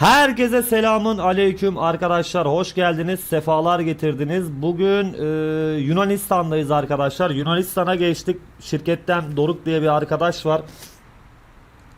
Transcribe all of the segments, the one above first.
Herkese selamın aleyküm arkadaşlar. Hoş geldiniz sefalar getirdiniz. Bugün e, Yunanistan'dayız arkadaşlar. Yunanistan'a geçtik. Şirketten Doruk diye bir arkadaş var.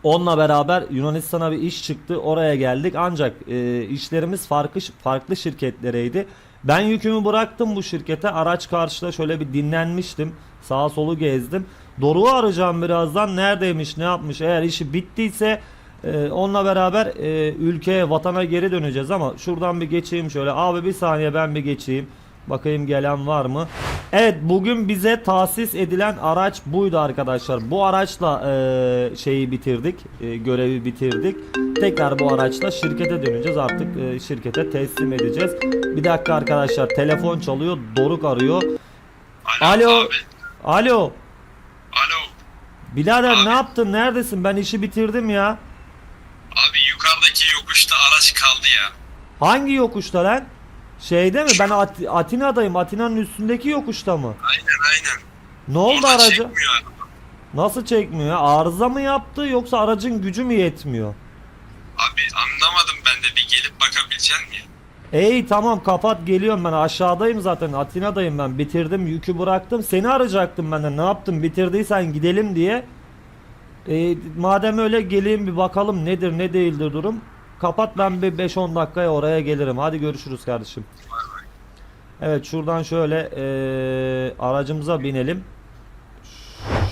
Onunla beraber Yunanistan'a bir iş çıktı. Oraya geldik. Ancak e, işlerimiz farklı farklı şirketlereydi. Ben yükümü bıraktım bu şirkete. Araç karşıda şöyle bir dinlenmiştim. Sağa solu gezdim. Doruk'u arayacağım birazdan. Neredeymiş ne yapmış? Eğer işi bittiyse ee, onunla beraber e, ülkeye, vatana geri döneceğiz ama şuradan bir geçeyim şöyle. Abi bir saniye ben bir geçeyim. Bakayım gelen var mı? Evet bugün bize tahsis edilen araç buydu arkadaşlar. Bu araçla e, şeyi bitirdik. e, görevi bitirdik. Tekrar bu araçla şirkete döneceğiz. Artık e, şirkete teslim edeceğiz. Bir dakika arkadaşlar telefon çalıyor. Doruk arıyor. Alo. Abi. Alo. Alo. Birader Abi. ne yaptın? Neredesin? Ben işi bitirdim ya. Yokuşta araç kaldı ya. Hangi yokuşta lan? Şeyde mi? Ben At- Atina'dayım. Atina'nın üstündeki yokuşta mı? Aynen aynen. Ne oldu Orada aracı? çekmiyor araba. Nasıl çekmiyor? Arıza mı yaptı yoksa aracın gücü mü yetmiyor? Abi anlamadım ben de bir gelip bakabilecek miyim? Ey tamam kapat geliyorum ben aşağıdayım zaten Atina'dayım ben bitirdim yükü bıraktım seni arayacaktım ben de ne yaptım bitirdiysen gidelim diye E, madem öyle geleyim bir bakalım nedir ne değildir durum kapat ben bir 5-10 dakikaya oraya gelirim hadi görüşürüz kardeşim Evet şuradan şöyle e, aracımıza binelim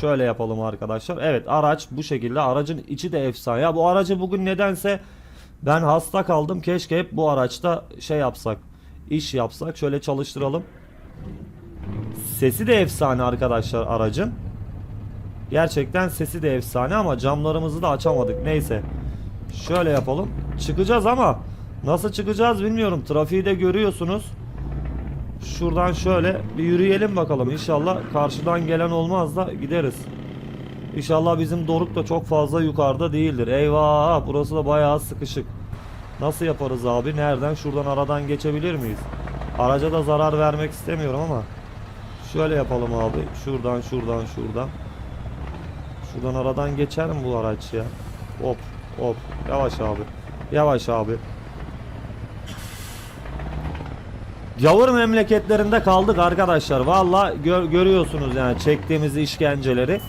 Şöyle yapalım arkadaşlar. Evet araç bu şekilde. Aracın içi de efsane. Ya bu aracı bugün nedense ben hasta kaldım. Keşke hep bu araçta şey yapsak. iş yapsak. Şöyle çalıştıralım. Sesi de efsane arkadaşlar aracın. Gerçekten sesi de efsane ama camlarımızı da açamadık. Neyse. Şöyle yapalım. Çıkacağız ama nasıl çıkacağız bilmiyorum. Trafiği de görüyorsunuz. Şuradan şöyle bir yürüyelim bakalım. İnşallah karşıdan gelen olmaz da gideriz. İnşallah bizim Doruk da çok fazla yukarıda değildir. Eyvah burası da bayağı sıkışık. Nasıl yaparız abi? Nereden? Şuradan aradan geçebilir miyiz? Araca da zarar vermek istemiyorum ama. Şöyle yapalım abi. Şuradan şuradan şuradan. Şuradan aradan geçer mi bu araç ya? Hop hop. Yavaş abi. Yavaş abi. Yavur memleketlerinde kaldık arkadaşlar. Valla gör- görüyorsunuz yani çektiğimiz işkenceleri.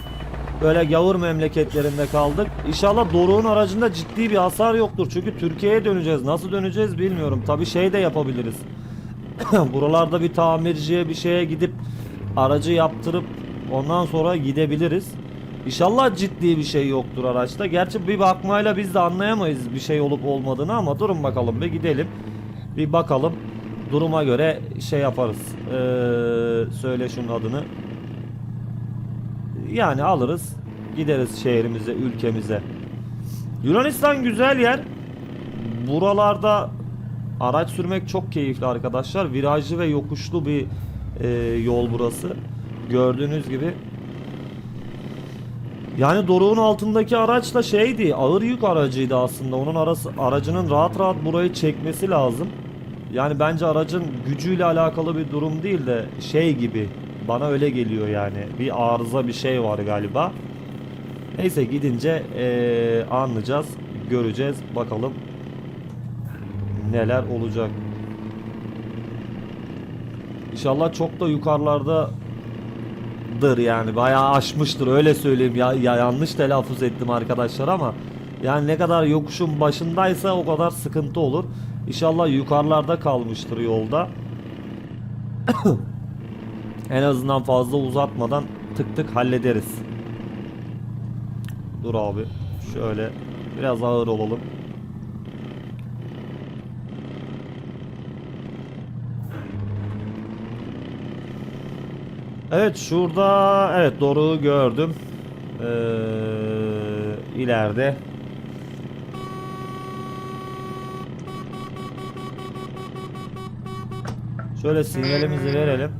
Böyle gavur memleketlerinde kaldık. İnşallah Doruk'un aracında ciddi bir hasar yoktur. Çünkü Türkiye'ye döneceğiz. Nasıl döneceğiz bilmiyorum. Tabi şey de yapabiliriz. Buralarda bir tamirciye bir şeye gidip aracı yaptırıp ondan sonra gidebiliriz. İnşallah ciddi bir şey yoktur araçta. Gerçi bir bakmayla biz de anlayamayız bir şey olup olmadığını ama durun bakalım bir gidelim. Bir bakalım. Duruma göre şey yaparız. Ee, söyle şunun adını. Yani alırız. Gideriz şehrimize, ülkemize. Yunanistan güzel yer. Buralarda araç sürmek çok keyifli arkadaşlar. Virajlı ve yokuşlu bir e, yol burası. Gördüğünüz gibi. Yani Doruk'un altındaki araç da şeydi, ağır yük aracıydı aslında. Onun arası aracının rahat rahat burayı çekmesi lazım. Yani bence aracın gücüyle alakalı bir durum değil de şey gibi bana öyle geliyor yani. Bir arıza bir şey var galiba. Neyse gidince eee, anlayacağız, göreceğiz bakalım neler olacak. İnşallah çok da yukarılardadır yani bayağı aşmıştır öyle söyleyeyim ya, ya yanlış telaffuz ettim arkadaşlar ama yani ne kadar yokuşun başındaysa o kadar sıkıntı olur. İnşallah yukarılarda kalmıştır yolda. en azından fazla uzatmadan tık tık hallederiz. Dur abi. Şöyle biraz ağır olalım. Evet şurada evet doğru gördüm. Ee, ileride Şöyle sinyalimizi verelim.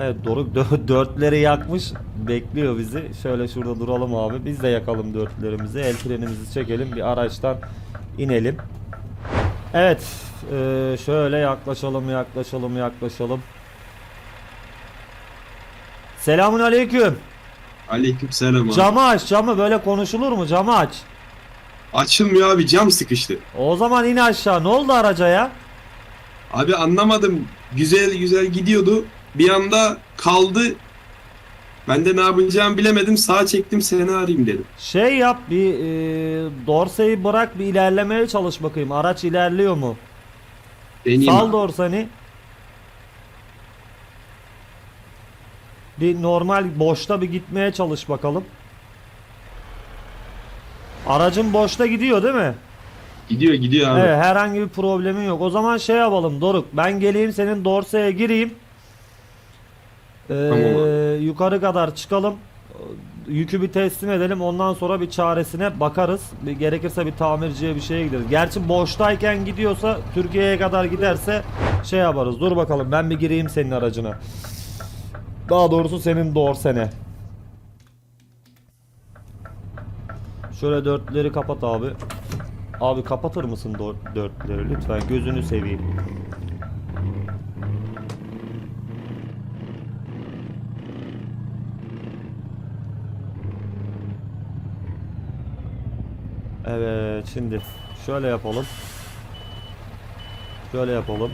Evet Doruk dö- dörtleri yakmış. Bekliyor bizi. Şöyle şurada duralım abi. Biz de yakalım dörtlerimizi. El frenimizi çekelim. Bir araçtan inelim. Evet. eee, şöyle yaklaşalım yaklaşalım yaklaşalım. Selamun aleyküm. Aleyküm selam abi. Camı aç camı böyle konuşulur mu? Camı aç. Açılmıyor abi cam sıkıştı. O zaman in aşağı. Ne oldu araca ya? Abi anlamadım. Güzel güzel gidiyordu. Bir anda kaldı. Ben de ne yapacağımı bilemedim. Sağa çektim seni arayayım dedim. Şey yap bir e, dorseyi bırak bir ilerlemeye çalış bakayım. Araç ilerliyor mu? Deneyeyim Sal dorseni. Bir normal boşta bir gitmeye çalış bakalım. Aracın boşta gidiyor değil mi? Gidiyor gidiyor abi. Evet herhangi bir problemin yok. O zaman şey yapalım Doruk. Ben geleyim senin dorseye gireyim. Ee, Tamam yukarı kadar çıkalım. Yükü bir teslim edelim. Ondan sonra bir çaresine bakarız. Bir, gerekirse bir tamirciye bir şeye gideriz. Gerçi boştayken gidiyorsa Türkiye'ye kadar giderse şey yaparız. Dur bakalım ben bir gireyim senin aracına. Daha doğrusu senin dorsene. Şöyle dörtleri kapat abi. Abi kapatır mısın dört, dörtleri lütfen gözünü seveyim. Evet şimdi şöyle yapalım. Şöyle yapalım.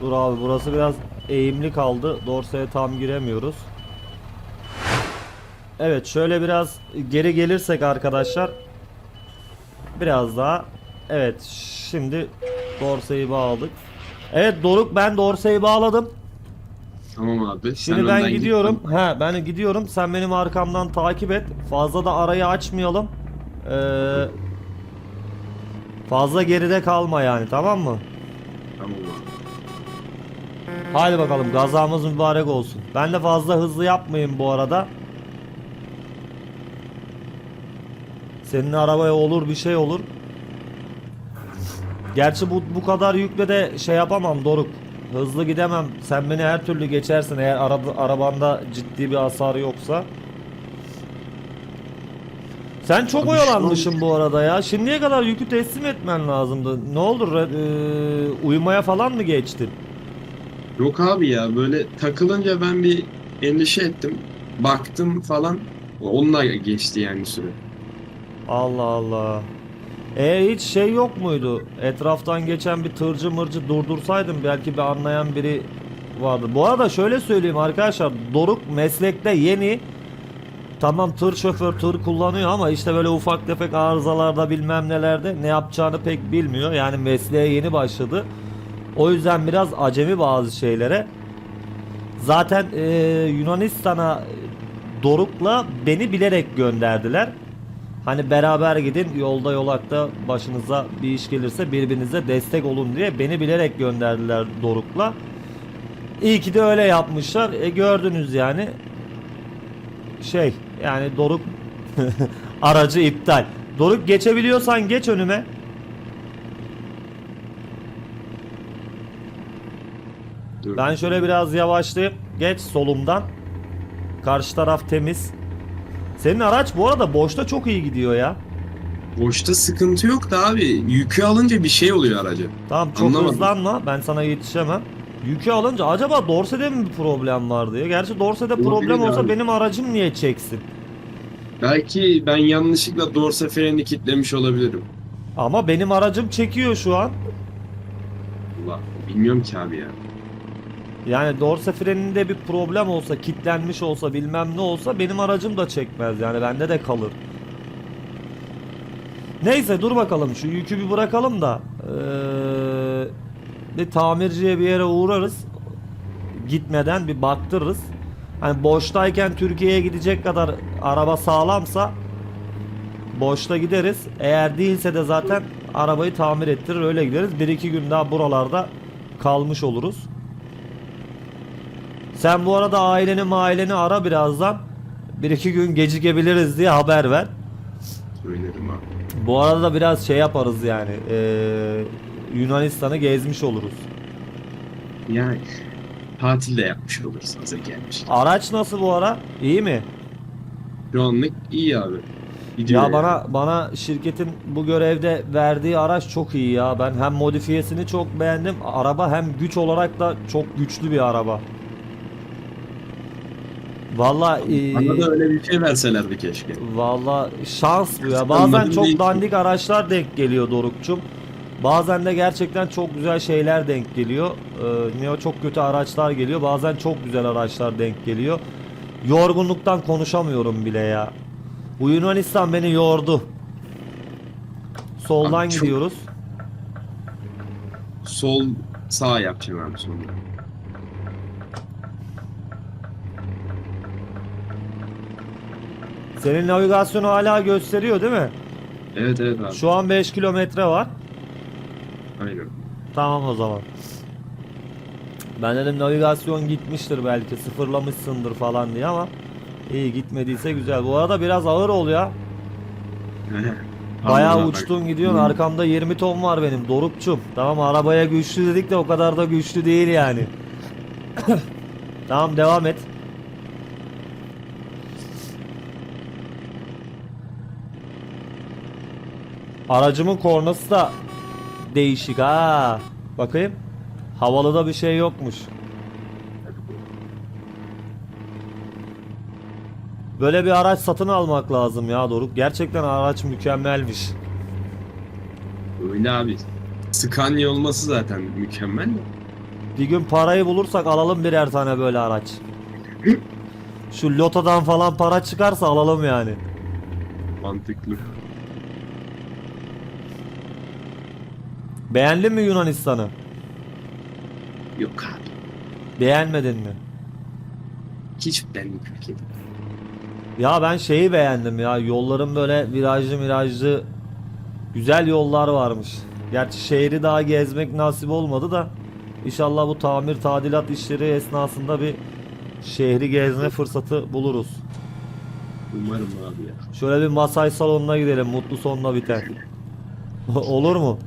Dur abi burası biraz eğimli kaldı. Dorseye tam giremiyoruz. Evet şöyle biraz geri gelirsek arkadaşlar. Biraz daha. Evet şimdi Dorse'yi bağladık. Evet Doruk ben Dorse'yi bağladım. Tamam abi. Şimdi sen ben gidiyorum. gittin. He ben gidiyorum. Sen benim arkamdan takip et. Fazla da arayı açmayalım. Ee, fazla geride kalma yani tamam mı? Tamam abi. Haydi bakalım gazamız mübarek olsun. Ben de fazla hızlı yapmayayım bu arada. Senin arabaya olur bir şey olur. Gerçi bu bu kadar yükle de şey yapamam Doruk. Hızlı gidemem. Sen beni her türlü geçersin eğer araba, arabanda ciddi bir hasar yoksa. Sen çok Abi oyalanmışsın bu arada ya. Şimdiye kadar yükü teslim etmen lazımdı. Ne olur e, uyumaya falan mı geçtin? Yok abi ya böyle takılınca ben bir endişe ettim. Baktım falan. Onunla geçti yani süre. Allah Allah. E hiç şey yok muydu? Etraftan geçen bir tırcı mırcı durdursaydım belki bir anlayan biri vardı. Bu arada şöyle söyleyeyim arkadaşlar. Doruk meslekte yeni. Tamam tır şoför tır kullanıyor ama işte böyle ufak tefek arızalarda bilmem nelerde ne yapacağını pek bilmiyor. Yani mesleğe yeni başladı. O yüzden biraz acemi bazı şeylere. Zaten e, Yunanistan'a Doruk'la beni bilerek gönderdiler. Hani beraber gidin yolda yolakta başınıza bir iş gelirse birbirinize destek olun diye beni bilerek gönderdiler Doruk'la. İyi ki de öyle yapmışlar. E gördünüz yani. Şey yani Doruk aracı iptal. Doruk geçebiliyorsan geç önüme. Dur. Ben şöyle biraz yavaşlayıp geç solumdan. Karşı taraf temiz. Senin araç bu arada boşta çok iyi gidiyor ya. Boşta sıkıntı yok da abi. Yükü alınca bir şey oluyor araca. Tamam çok Anlamadım. hızlanma. Ben sana yetişemem. Yükü alınca acaba Dorse'de mi bir problem var diye. Gerçi Dorse'de Olabilir problem olsa abi. benim aracım niye çeksin? Belki ben yanlışlıkla dorse freni kilitlemiş olabilirim. Ama benim aracım çekiyor şu an. Allah bilmiyorum ki abi ya. Yani dorse freninde bir problem olsa, kilitlenmiş olsa, bilmem ne olsa benim aracım da çekmez. Yani bende de kalır. Neyse dur bakalım şu yükü bir bırakalım da eee, bir tamirciye bir yere uğrarız. Gitmeden bir baktırırız. Hani boştayken Türkiye'ye gidecek kadar araba sağlamsa boşta gideriz. Eğer değilse de zaten arabayı tamir ettirir öyle gideriz. 1-2 gün daha buralarda kalmış oluruz. Sen bu arada aileni maileni ara birazdan. Bir iki gün gecikebiliriz diye haber ver. Söylerim abi. Bu arada biraz şey yaparız yani. eee, Yunanistan'ı gezmiş oluruz. Yani tatil de yapmış oluruz hazır gelmiş. Araç nasıl bu ara? İyi mi? Şu anlık iyi abi. Gidiyor Ya yani. bana bana şirketin bu görevde verdiği araç çok iyi ya. Ben hem modifiyesini çok beğendim. Araba hem güç olarak da çok güçlü bir araba. Valla Bana da öyle bir şey verselerdi keşke. Valla şans bu ya. Bazen çok değil. dandik araçlar denk geliyor Dorukçum. Bazen de gerçekten çok güzel şeyler denk geliyor. Ee, ne o çok kötü araçlar geliyor. Bazen çok güzel araçlar denk geliyor. Yorgunluktan konuşamıyorum bile ya. Bu Yunanistan beni yordu. Soldan Abi çok- gidiyoruz. Sol sağ yapacağım abi sonra. Senin navigasyonu hala gösteriyor değil mi? Evet evet abi. Şu an 5 kilometre var. Aynen. Tamam o zaman. Ben dedim navigasyon gitmiştir belki sıfırlamışsındır falan diye ama iyi gitmediyse güzel. Bu arada biraz ağır ol ya. Bayağı uçtun gidiyorsun. Arkamda 20 ton var benim Dorukçum. Tamam arabaya güçlü dedik de o kadar da güçlü değil yani. tamam devam et. Aracımın kornası da değişik ha. Bakayım. Havalıda bir şey yokmuş. Böyle bir araç satın almak lazım ya Doruk. Gerçekten araç mükemmelmiş. Öyle abi. Scania olması zaten mükemmel. Bir gün parayı bulursak alalım birer tane böyle araç. Şu lotodan falan para çıkarsa alalım yani. Mantıklı. Beğendin mi Yunanistan'ı? Yok abi. Beğenmedin mi? Hiç benlik ülke. Ya ben şeyi beğendim ya. Yolların böyle virajlı virajlı güzel yollar varmış. Gerçi şehri daha gezmek nasip olmadı da İnşallah bu tamir tadilat işleri esnasında bir şehri gezme fırsatı buluruz. Umarım abi ya. Şöyle bir masaj salonuna gidelim. Mutlu sonla biter. Olur mu?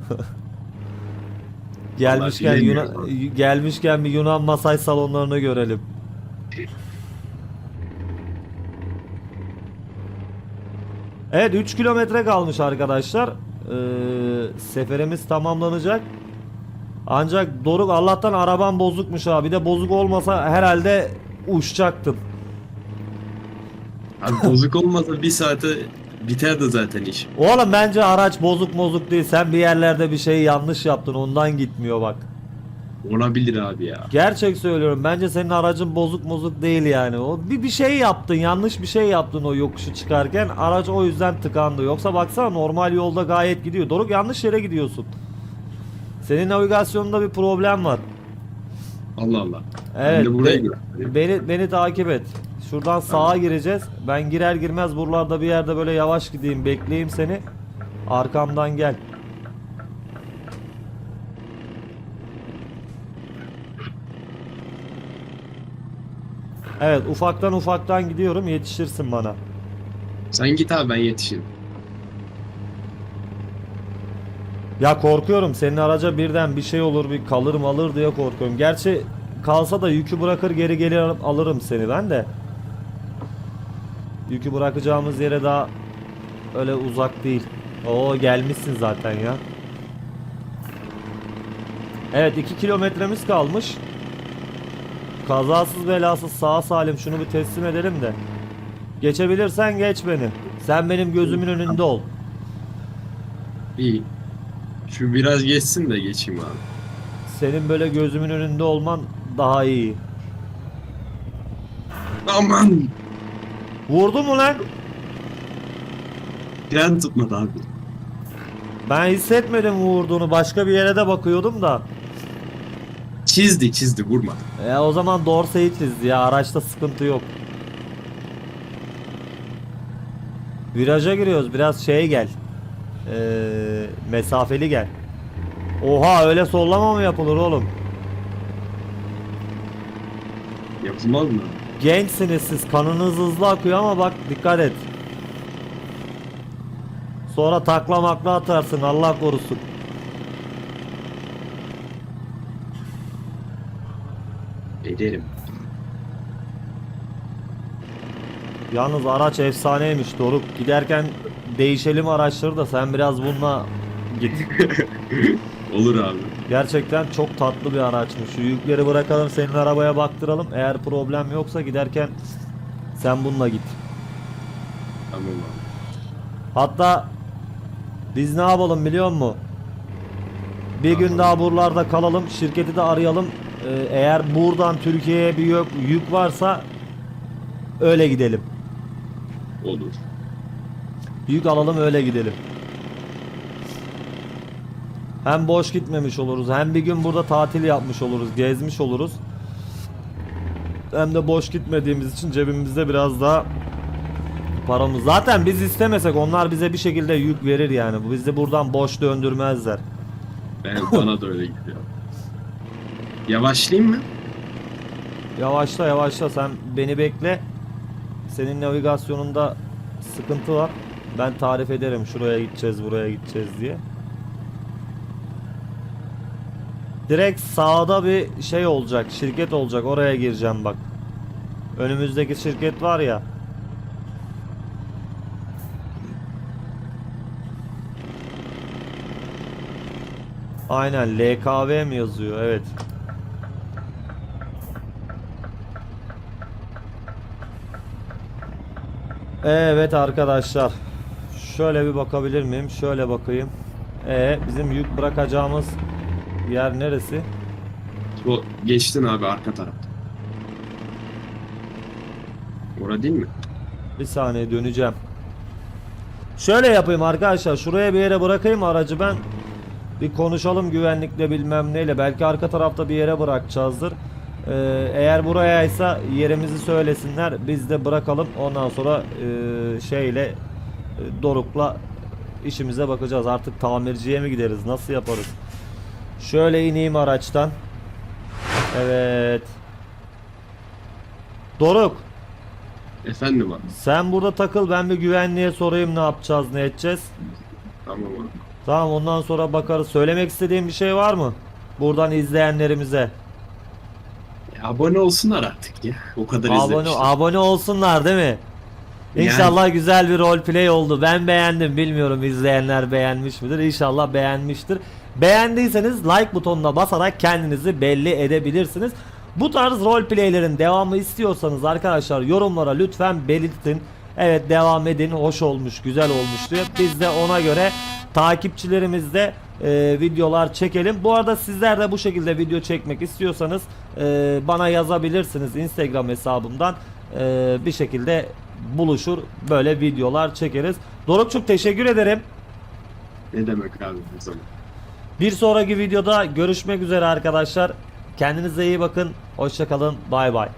Gelmişken Yunan gelmişken bir Yunan masaj salonlarını görelim. Evet 3 kilometre kalmış arkadaşlar. Ee, seferimiz tamamlanacak. Ancak Doruk Allah'tan araban bozukmuş abi. Bir de bozuk olmasa herhalde uçacaktın. Abi bozuk olmasa bir saate biterdi zaten iş. Oğlum bence araç bozuk bozuk değil. Sen bir yerlerde bir şey yanlış yaptın. Ondan gitmiyor bak. Olabilir abi ya. Gerçek söylüyorum. Bence senin aracın bozuk bozuk değil yani. O bir bir şey yaptın. Yanlış bir şey yaptın o yokuşu çıkarken. Araç o yüzden tıkandı. Yoksa baksana normal yolda gayet gidiyor. Doruk yanlış yere gidiyorsun. Senin navigasyonunda bir problem var. Allah Allah. Evet. Ben de buraya be- beni beni takip et. Şuradan sağa gireceğiz. Ben girer girmez buralarda bir yerde böyle yavaş gideyim, bekleyeyim seni. Arkamdan gel. Evet, ufaktan ufaktan gidiyorum. Yetişirsin bana. Sen git abi ben yetişirim. Ya korkuyorum. Senin araca birden bir şey olur, bir kalır mı alır diye korkuyorum. Gerçi kalsa da yükü bırakır geri gelir alırım seni ben de. Yükü bırakacağımız yere daha öyle uzak değil. Oo gelmişsin zaten ya. Evet 2 kilometremiz kalmış. Kazasız belasız sağ salim şunu bir teslim edelim de. Geçebilirsen geç beni. Sen benim gözümün önünde ol. İyi. Şu biraz geçsin de geçeyim abi. Senin böyle gözümün önünde olman daha iyi. Aman! Vurdu mu lan? Fren tutmadı abi. Ben hissetmedim vurduğunu. Başka bir yere de bakıyordum da. Çizdi çizdi vurmadı. E o zaman Dorsey'i çizdi ya. Araçta sıkıntı yok. Viraja giriyoruz. Biraz şey gel. Ee, mesafeli gel. Oha öyle sollama mı yapılır oğlum? Yapılmaz mı? Gençsiniz siz. Kanınız hızlı akıyor ama bak dikkat et. Sonra takla makla atarsın Allah korusun. Ederim. Yalnız araç efsaneymiş Doruk. Giderken değişelim araçları da sen biraz bununla git. Olur abi. Gerçekten çok tatlı bir araçmış. Şu yükleri bırakalım senin arabaya baktıralım. Eğer problem yoksa giderken Sen bununla git. Tamam abi. Hatta biz ne yapalım biliyor musun? Bir gün daha buralarda kalalım. Şirketi de arayalım. Ee, eğer buradan Türkiye'ye bir yük, yük varsa öyle gidelim. Olur. Yük alalım öyle gidelim. Hem boş gitmemiş oluruz. Hem bir gün burada tatil yapmış oluruz. Gezmiş oluruz. Hem de boş gitmediğimiz için cebimizde biraz daha paramız. Zaten biz istemesek onlar bize bir şekilde yük verir yani. Bizi buradan boş döndürmezler. Ben bana da öyle gidiyor. Yavaşlayayım mı? Yavaşla yavaşla sen beni bekle. Senin navigasyonunda sıkıntı var. Ben tarif ederim şuraya gideceğiz buraya gideceğiz diye. Direkt sağda bir şey olacak şirket olacak oraya gireceğim bak. Önümüzdeki şirket var ya. Aynen LKV mi yazıyor evet. Evet arkadaşlar. Şöyle bir bakabilir miyim? Şöyle bakayım. Ee, bizim yük bırakacağımız yer neresi? O geçtin abi arka tarafta. Orada değil mi? Bir saniye döneceğim. Şöyle yapayım arkadaşlar. Şuraya bir yere bırakayım aracı ben. Bir konuşalım güvenlikle bilmem neyle. Belki arka tarafta bir yere bırakacağızdır. Ee, eğer burayaysa yerimizi söylesinler. Biz de bırakalım. Ondan sonra e, şeyle e, Doruk'la işimize bakacağız. Artık tamirciye mi gideriz? Nasıl yaparız? Şöyle ineyim araçtan. Evet. Doruk. Efendim abi. Sen burada takıl ben bir güvenliğe sorayım ne yapacağız ne edeceğiz. Tamam abi. Tamam ondan sonra bakarız. Söylemek istediğin bir şey var mı? Buradan izleyenlerimize. E, abone olsunlar artık ya. O kadar Abone, izlemişler. abone olsunlar değil mi? Yani- İnşallah güzel bir roleplay oldu. Ben beğendim. Bilmiyorum izleyenler beğenmiş midir? İnşallah beğenmiştir. Beğendiyseniz like butonuna basarak kendinizi belli edebilirsiniz. Bu tarz roleplaylerin devamı istiyorsanız arkadaşlar yorumlara lütfen belirtin. Evet devam edin. Hoş olmuş, güzel olmuş diyor. Biz de ona göre takipçilerimizle e, videolar çekelim. Bu arada sizler de bu şekilde video çekmek istiyorsanız e, bana yazabilirsiniz Instagram hesabımdan. E, bir şekilde buluşur böyle videolar çekeriz. Doruk çok teşekkür ederim. Ne demek abi o zaman. Bir sonraki videoda görüşmek üzere arkadaşlar. Kendinize iyi bakın. Hoşçakalın. Bay bay.